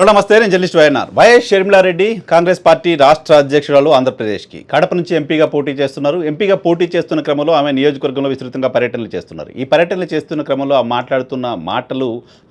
Hello నమస్తే నేను journalist YNR. YS Sharmila Reddy Congress party రాష్ట్ర అధ్యక్షురాలు ఆంధ్రప్రదేశ్కి. కడప నుంచి ఎంపీగా పోటీ చేస్తున్నారు. ఎంపీగా పోటీ చేస్తున్న క్రమంలో ఆమె నియోజకవర్గంలో విస్తృతంగా పర్యటనలు చేస్తున్నారు. ఈ పర్యటనలు చేస్తున్న క్రమంలో ఆ మాట్లాడుతున్న మాటలు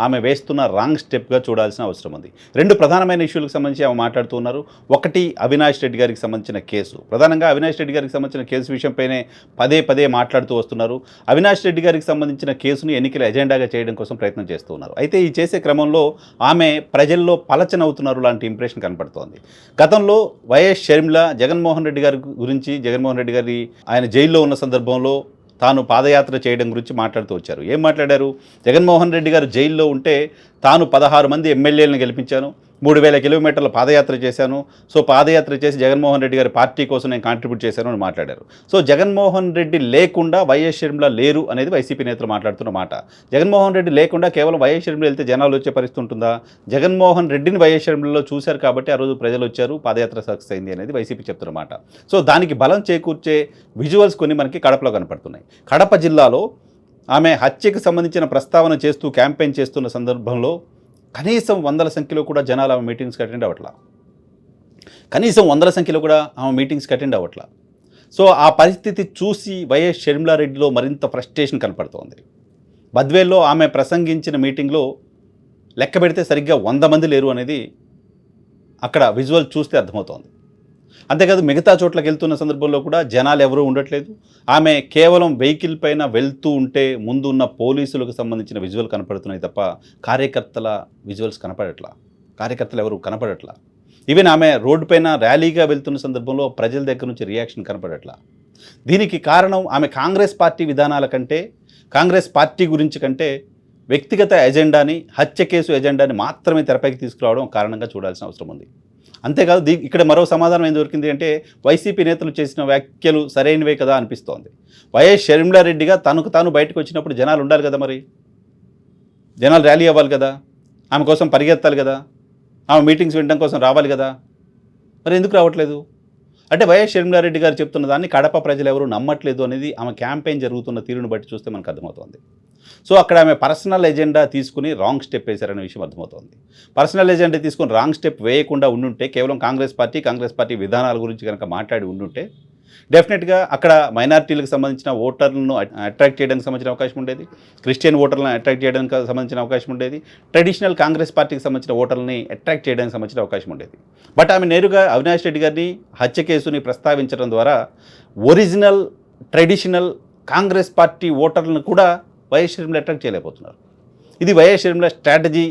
ఆమె వేస్తున్న రాంగ్ స్టెప్గా చూడాల్సిన అవసరం ఉంది. రెండు ప్రధానమైన ఇష్యూలకు సంబంధించి ఆమె మాట్లాడుతున్నారు ఒకటి అవినాష్ రెడ్డి గారికి సంబంధించిన కేసు. ప్రధానంగా అవినాష్ రెడ్డి గారికి సంబంధించిన కేసు విషయంపైనే పదే పదే మాట్లాడుతూ వస్తున్నారు. అవినాష్ రెడ్డి గారికి సంబంధించిన కేసును ఎన్నికల ఎజెండాగా చేయడం కోసం ప్రయత్నం చేస్తున్నారు అయితే ఈ చేసే క్రమంలో ఆమె ప్రజల్లో పలచనవుతున్నారు లాంటి ఇంప్రెషన్ కనపడుతోంది. గతంలో వైఎస్ షర్మిల జగన్మోహన్ రెడ్డి గారి గురించి జగన్మోహన్ రెడ్డి గారి ఆయన జైల్లో ఉన్న సందర్భంలో తాను పాదయాత్ర చేయడం గురించి మాట్లాడుతూ వచ్చారు. ఏం మాట్లాడారు? జగన్మోహన్ రెడ్డి గారు జైల్లో ఉంటే తాను పదహారు మంది ఎమ్మెల్యేలను గెలిపించాను. మూడు వేల కిలోమీటర్ల పాదయాత్ర చేశాను. సో పాదయాత్ర చేసి జగన్మోహన్ రెడ్డి గారి పార్టీ కోసం నేను కాంట్రిబ్యూట్ చేశాను అని మాట్లాడారు. సో జగన్మోహన్ రెడ్డి లేకుండా వైఎస్ షర్మిల లేరు అనేది వైసీపీ నేతలు మాట్లాడుతున్న మాట. జగన్మోహన్ రెడ్డి లేకుండా కేవలం వైఎస్ షర్మిల వెళ్తే జనాలు వచ్చే పరిస్థితి ఉంటుందా? జగన్మోహన్ రెడ్డిని వైఎస్ షర్మిలలో చూశారు కాబట్టి ఆ రోజు ప్రజలు వచ్చారు పాదయాత్ర సక్సెస్ అయింది అనేది వైసీపీ చెప్తున్న మాట. సో దానికి బలం చేకూర్చే విజువల్స్ కొన్ని మనకి కడపలో కనపడుతున్నాయి. కడప జిల్లాలో ఆమె హత్యకు సంబంధించిన ప్రస్తావన చేస్తూ క్యాంపెయిన్ చేస్తున్న సందర్భంలో కనీసం వందల సంఖ్యలో కూడా జనాలు ఆమె మీటింగ్స్కి అటెండ్ అవ్వట్లా. కనీసం వందల సంఖ్యలో కూడా ఆమె మీటింగ్స్కి అటెండ్ అవ్వట్లా. సో ఆ పరిస్థితి చూసి వైఎస్ షర్మిలారెడ్డిలో మరింత ఫ్రస్ట్రేషన్ కనపడుతోంది. బద్వేల్లో ఆమె ప్రసంగించిన మీటింగ్లో లెక్క పెడితే సరిగ్గా వంద మంది లేరు అనేది అక్కడ విజువల్ చూస్తే అర్థమవుతోంది. అంతేకాదు మిగతా చోట్లకి వెళ్తున్న సందర్భంలో కూడా జనాలు ఎవరూ ఉండట్లేదు. ఆమె కేవలం వెహికల్ పైన వెళ్తూ ఉంటే ముందు ఉన్న పోలీసులకు సంబంధించిన విజువల్ కనపడుతున్నాయి తప్ప కార్యకర్తల విజువల్స్ కనపడట్లా? కార్యకర్తలు ఎవరు కనపడట్లా? ఈవెన్ ఆమె రోడ్డు పైన ర్యాలీగా వెళ్తున్న సందర్భంలో ప్రజల దగ్గర నుంచి రియాక్షన్ కనపడట్లా? దీనికి కారణం ఆమె కాంగ్రెస్ పార్టీ విధానాల కంటే కాంగ్రెస్ పార్టీ గురించి కంటే వ్యక్తిగత ఎజెండాని హత్య కేసు ఎజెండాని మాత్రమే తెరపైకి తీసుకురావడం కారణంగా చూడాల్సిన అవసరం ఉంది. అంతేకాదు దీ ఇక్కడ మరో సమాధానం ఏం దొరికింది అంటే వైసీపీ నేతలు చేసిన వ్యాఖ్యలు సరైనవే కదా అనిపిస్తోంది. వైఎస్ షర్మిలారెడ్డిగా తనకు తాను బయటకు వచ్చినప్పుడు జనాలు ఉండాలి కదా మరి? జనాలు ర్యాలీ అవ్వాలి కదా? ఆమె కోసం పరిగెత్తాలి కదా? ఆమె మీటింగ్స్ వినడం కోసం రావాలి కదా? మరి ఎందుకు రావట్లేదు? అంటే వైఎస్ షర్మిలారెడ్డి గారు చెప్తున్న దాన్ని కడప ప్రజలు ఎవరు నమ్మట్లేదు అనేది ఆమె క్యాంపెయిన్ జరుగుతున్న తీరును బట్టి చూస్తే మనకు అర్థమవుతోంది. సో అక్కడ ఆమె పర్సనల్ ఎజెండా తీసుకుని రాంగ్ స్టెప్ వేశారనే విషయం అర్థమవుతోంది. పర్సనల్ ఎజెండా తీసుకుని రాంగ్ స్టెప్ వేయకుండా ఉండుంటే కేవలం కాంగ్రెస్ పార్టీ కాంగ్రెస్ పార్టీ విధానాల గురించి కనుక మాట్లాడి ఉండుంటే డెఫినెట్గా అక్కడ మైనార్టీలకు సంబంధించిన ఓటర్లను అట్రాక్ట్ చేయడానికి సంబంధించిన అవకాశం ఉండేది. క్రిస్టియన్ ఓటర్లను అట్రాక్ట్ చేయడానికి సంబంధించిన అవకాశం ఉండేది. ట్రెడిషనల్ కాంగ్రెస్ పార్టీకి సంబంధించిన ఓటర్లని అట్రాక్ట్ చేయడానికి సంబంధించిన అవకాశం ఉండేది. బట్ ఆమె నేరుగా అవినాష్ రెడ్డి గారిని హత్య కేసుని ప్రస్తావించడం ద్వారా ఒరిజినల్ ట్రెడిషనల్ కాంగ్రెస్ పార్టీ ఓటర్లను కూడా వైఎస్ షర్మిల అట్రాక్ట్ చేయలేకపోతున్నారు. ఇది వైఎస్ షర్మిల స్ట్రాటజీ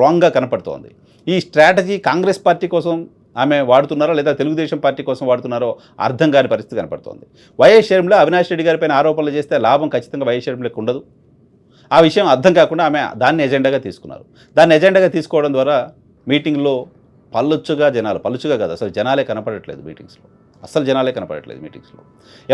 రాంగ్గా కనపడుతోంది. ఈ స్ట్రాటజీ కాంగ్రెస్ పార్టీ కోసం ఆమె వాడుతున్నారో లేదా తెలుగుదేశం పార్టీ కోసం వాడుతున్నారో అర్థం కాని పరిస్థితి కనపడుతోంది. వైఎస్ షర్మిల అవినాష్ రెడ్డి గారిపైన ఆరోపణలు చేస్తే లాభం ఖచ్చితంగా వైఎస్ షర్మిలకు ఉండదు. ఆ విషయం అర్థం కాకుండా ఆమె దాన్ని ఎజెండాగా తీసుకున్నారు. దాన్ని ఎజెండాగా తీసుకోవడం ద్వారా మీటింగ్లో పల్లొచ్చుగా జనాలు పలుచుగా కాదు అసలు జనాలే కనపడట్లేదు మీటింగ్స్లో. అసలు జనాలే కనపడట్లేదు మీటింగ్స్లో.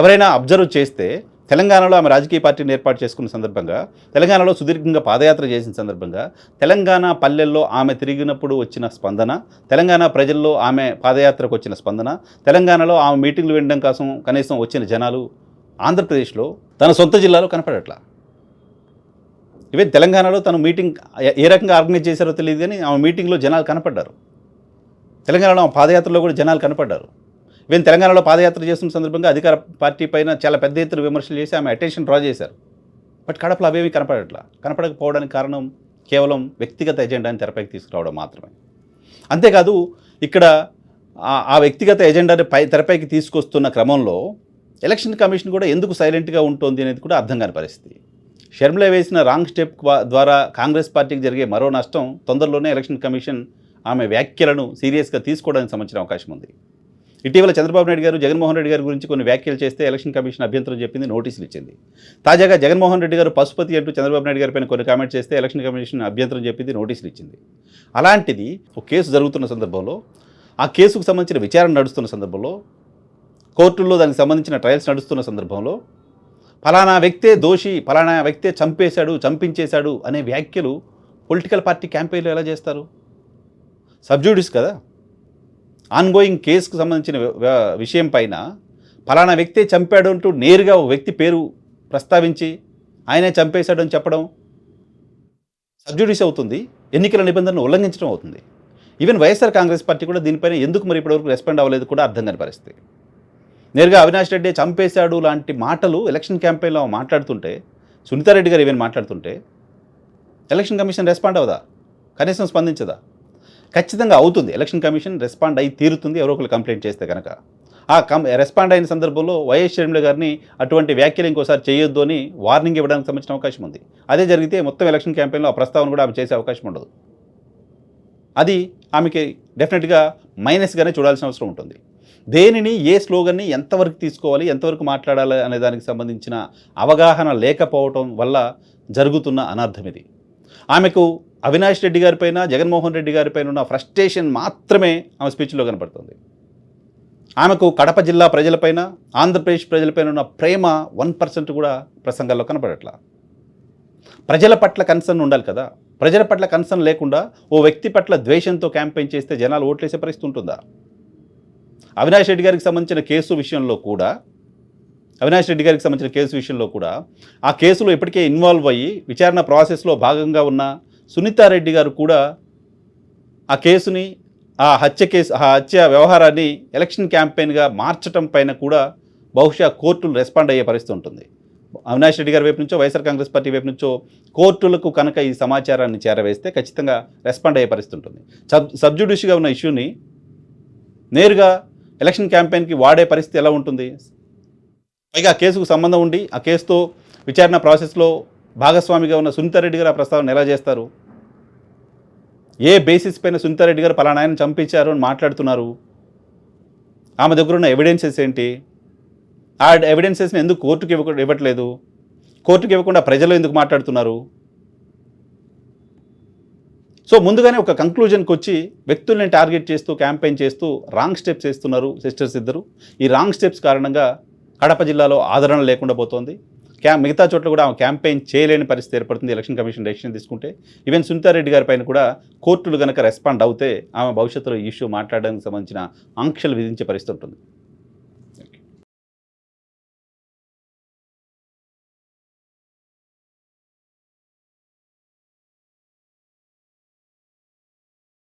ఎవరైనా అబ్జర్వ్ చేస్తే తెలంగాణలో ఆమె రాజకీయ పార్టీని ఏర్పాటు చేసుకున్న సందర్భంగా తెలంగాణలో సుదీర్ఘంగా పాదయాత్ర చేసిన సందర్భంగా తెలంగాణ పల్లెల్లో ఆమె తిరిగినప్పుడు వచ్చిన స్పందన తెలంగాణ ప్రజల్లో ఆమె పాదయాత్రకు వచ్చిన స్పందన తెలంగాణలో ఆమె మీటింగ్లు వినడం కోసం కనీసం వచ్చిన జనాలు ఆంధ్రప్రదేశ్లో తన సొంత జిల్లాలో కనపడట్లా? ఇవే తెలంగాణలో తను మీటింగ్ ఏ రకంగా ఆర్గనైజ్ చేశారో తెలియదు కానీ ఆమె మీటింగ్లో జనాలు కనపడ్డారు. తెలంగాణలో ఆమె పాదయాత్రలో కూడా జనాలు కనపడ్డారు. ఈవెన్ తెలంగాణలో పాదయాత్ర చేస్తున్న సందర్భంగా అధికార పార్టీ పైన చాలా పెద్ద ఎత్తున విమర్శలు చేసి ఆమె అటెన్షన్ డ్రా చేశారు. బట్ కడపలో అవేమీ కనపడట్లా? కనపడకపోవడానికి కారణం కేవలం వ్యక్తిగత ఎజెండాని తెరపైకి తీసుకురావడం మాత్రమే. అంతేకాదు ఇక్కడ ఆ- వ్యక్తిగత ఎజెండాని పై తెరపైకి తీసుకొస్తున్న క్రమంలో ఎలక్షన్ కమిషన్ కూడా ఎందుకు సైలెంట్గా ఉంటుంది అనేది కూడా అర్థం కాని పరిస్థితి. షర్మిల వేసిన రాంగ్ స్టెప్ ద్వారా కాంగ్రెస్ పార్టీకి జరిగే మరో నష్టం తొందరలోనే ఎలక్షన్ కమిషన్ ఆమె వ్యాఖ్యలను సీరియస్గా తీసుకోవడానికి సంబంధించిన అవకాశం ఉంది. ఇటీవల చంద్రబాబు నాయుడు గారు జగన్మోహన్ రెడ్డి గారి గురించి కొన్ని వ్యాఖ్యలు చేస్తే ఎలక్షన్ కమిషన్ అభ్యంతరం చెప్పింది నోటీసులు ఇచ్చింది. తాజాగా జగన్మోహన్ రెడ్డి గారు పశుపతి అంటూ చంద్రబాబు నాయుడు గారిపైన కొన్ని కామెంట్ చేస్తే ఎలక్షన్ కమిషన్ అభ్యంతరం చెప్పింది నోటీసులు ఇచ్చింది. అలాంటిది ఒక కేసు జరుగుతున్న సందర్భంలో ఆ కేసుకు సంబంధించిన విచారణ నడుస్తున్న సందర్భంలో కోర్టుల్లో దానికి సంబంధించిన ట్రయల్స్ నడుస్తున్న సందర్భంలో ఫలానా వ్యక్తే దోషి ఫలానా వ్యక్తే చంపేశాడు చంపించేశాడు అనే వ్యాఖ్యలు పొలిటికల్ పార్టీ క్యాంపెయిన్లు ఎలా చేస్తారు? సబ్జూడిస్ కదా. ఆన్గోయింగ్ కేసుకు సంబంధించిన విషయం పైన ఫలానా వ్యక్తే చంపాడు అంటూ నేరుగా ఓ వ్యక్తి పేరు ప్రస్తావించి ఆయనే చంపేశాడు అని చెప్పడం సబ్జుడిస్ అవుతుంది ఎన్నికల నిబంధనలు ఉల్లంఘించడం అవుతుంది. ఈవెన్ వైఎస్ఆర్ కాంగ్రెస్ పార్టీ కూడా దీనిపైన ఎందుకు మరి ఇప్పటివరకు రెస్పాండ్ అవ్వలేదు కూడా అర్థం కాని పరిస్థితి. నేరుగా అవినాష్ రెడ్డి చంపేశాడు లాంటి మాటలు ఎలక్షన్ క్యాంపెయిన్లో మాట్లాడుతుంటే సునీతారెడ్డి గారు ఈవెన్ మాట్లాడుతుంటే ఎలక్షన్ కమిషన్ రెస్పాండ్ అవదా కనీసం స్పందించదా? ఖచ్చితంగా అవుతుంది. ఎలక్షన్ కమిషన్ రెస్పాండ్ అయి తీరుతుంది. ఎవరో ఒకరు కంప్లైంట్ చేస్తే కనుక ఆ కం రెస్పాండ్ అయిన సందర్భంలో వైఎస్ షర్మిల గారిని అటువంటి వ్యాఖ్యలు ఇంకోసారి చేయొద్దు అని వార్నింగ్ ఇవ్వడానికి సంబంధించిన అవకాశం ఉంది. అదే జరిగితే మొత్తం ఎలక్షన్ క్యాంపెయిన్లో ఆ ప్రస్తావన కూడా ఆమె చేసే అవకాశం ఉండదు. అది ఆమెకి డెఫినెట్గా మైనస్గానే చూడాల్సిన అవసరం ఉంటుంది. దేనిని ఏ స్లోగన్ని ఎంతవరకు తీసుకోవాలి ఎంతవరకు మాట్లాడాలి అనే దానికి సంబంధించిన అవగాహన లేకపోవటం వల్ల జరుగుతున్న అనర్థం ఇది. ఆమెకు అవినాష్ రెడ్డి గారిపైన జగన్మోహన్ రెడ్డి గారిపైన ఉన్న ఫ్రస్ట్రేషన్ మాత్రమే ఆమె స్పీచ్లో కనపడుతుంది. ఆమెకు కడప జిల్లా ప్రజలపైన ఆంధ్రప్రదేశ్ ప్రజలపైన ఉన్న ప్రేమ వన్ పర్సెంట్ కూడా ప్రసంగాల్లో కనపడట్లా. ప్రజల పట్ల కన్సర్న్ ఉండాలి కదా. ప్రజల పట్ల కన్సర్న్ లేకుండా ఓ వ్యక్తి పట్ల ద్వేషంతో క్యాంపెయిన్ చేస్తే జనాలు ఓట్లేసే పరిస్థితి ఉంటుందా? అవినాష్ రెడ్డి గారికి సంబంధించిన కేసు విషయంలో కూడా అవినాష్ రెడ్డి గారికి సంబంధించిన కేసు విషయంలో కూడా ఆ కేసులో ఇప్పటికే ఇన్వాల్వ్ అయ్యి విచారణ ప్రాసెస్లో భాగంగా ఉన్న సునీతారెడ్డి గారు కూడా ఆ కేసుని ఆ హత్య కేసు ఆ హత్య వ్యవహారాన్ని ఎలక్షన్ క్యాంపెయిన్గా మార్చటం పైన కూడా బహుశా కోర్టులు రెస్పాండ్ అయ్యే పరిస్థితి ఉంటుంది. అవినాష్ రెడ్డి గారి వైపు నుంచో వైఎస్ఆర్ కాంగ్రెస్ పార్టీ వైపు నుంచో కోర్టులకు కనుక ఈ సమాచారాన్ని చేరవేస్తే ఖచ్చితంగా రెస్పాండ్ అయ్యే పరిస్థితి ఉంటుంది. సబ్ సబ్జుడిషియల్గా ఉన్న ఇష్యూని నేరుగా ఎలక్షన్ క్యాంపెయిన్కి వాడే పరిస్థితి ఎలా ఉంటుంది? పైగా ఆ కేసుకు సంబంధం ఉండి ఆ కేసుతో విచారణ ప్రాసెస్లో భాగస్వామిగా ఉన్న సునీతారెడ్డి గారు ఆ ప్రస్తావన ఎలా చేస్తారు? ఏ బేసిస్ పైన సునీతారెడ్డి గారు పలానా ఆయన చంపించారు అని మాట్లాడుతున్నారు? ఆమె దగ్గర ఉన్న ఎవిడెన్సెస్ ఏంటి? ఆ ఎవిడెన్సెస్ని ఎందుకు కోర్టుకి ఇవ్వ ఇవ్వట్లేదు? కోర్టుకి ఇవ్వకుండా ప్రజలు ఎందుకు మాట్లాడుతున్నారు? సో ముందుగానే ఒక కంక్లూజన్కి వచ్చి వ్యక్తుల్ని టార్గెట్ చేస్తూ క్యాంపెయిన్ చేస్తూ రాంగ్ స్టెప్స్ వేస్తున్నారు సిస్టర్స్ ఇద్దరు. ఈ రాంగ్ స్టెప్స్ కారణంగా కడప జిల్లాలో ఆదరణ లేకుండా పోతోంది. క్యా మిగతా చోట్ల కూడా ఆమె క్యాంపెయిన్ చేయలేని పరిస్థితి ఏర్పడుతుంది. ఎలక్షన్ కమిషన్ డెసిషన్ తీసుకుంటే ఈవెన్ సునీతారెడ్డి గారి పైన కూడా కోర్టులు కనుక రెస్పాండ్ అవుతే ఆమె భవిష్యత్తులో ఈ ఇష్యూ మాట్లాడడానికి సంబంధించిన ఆంక్షలు విధించే పరిస్థితి ఉంటుంది.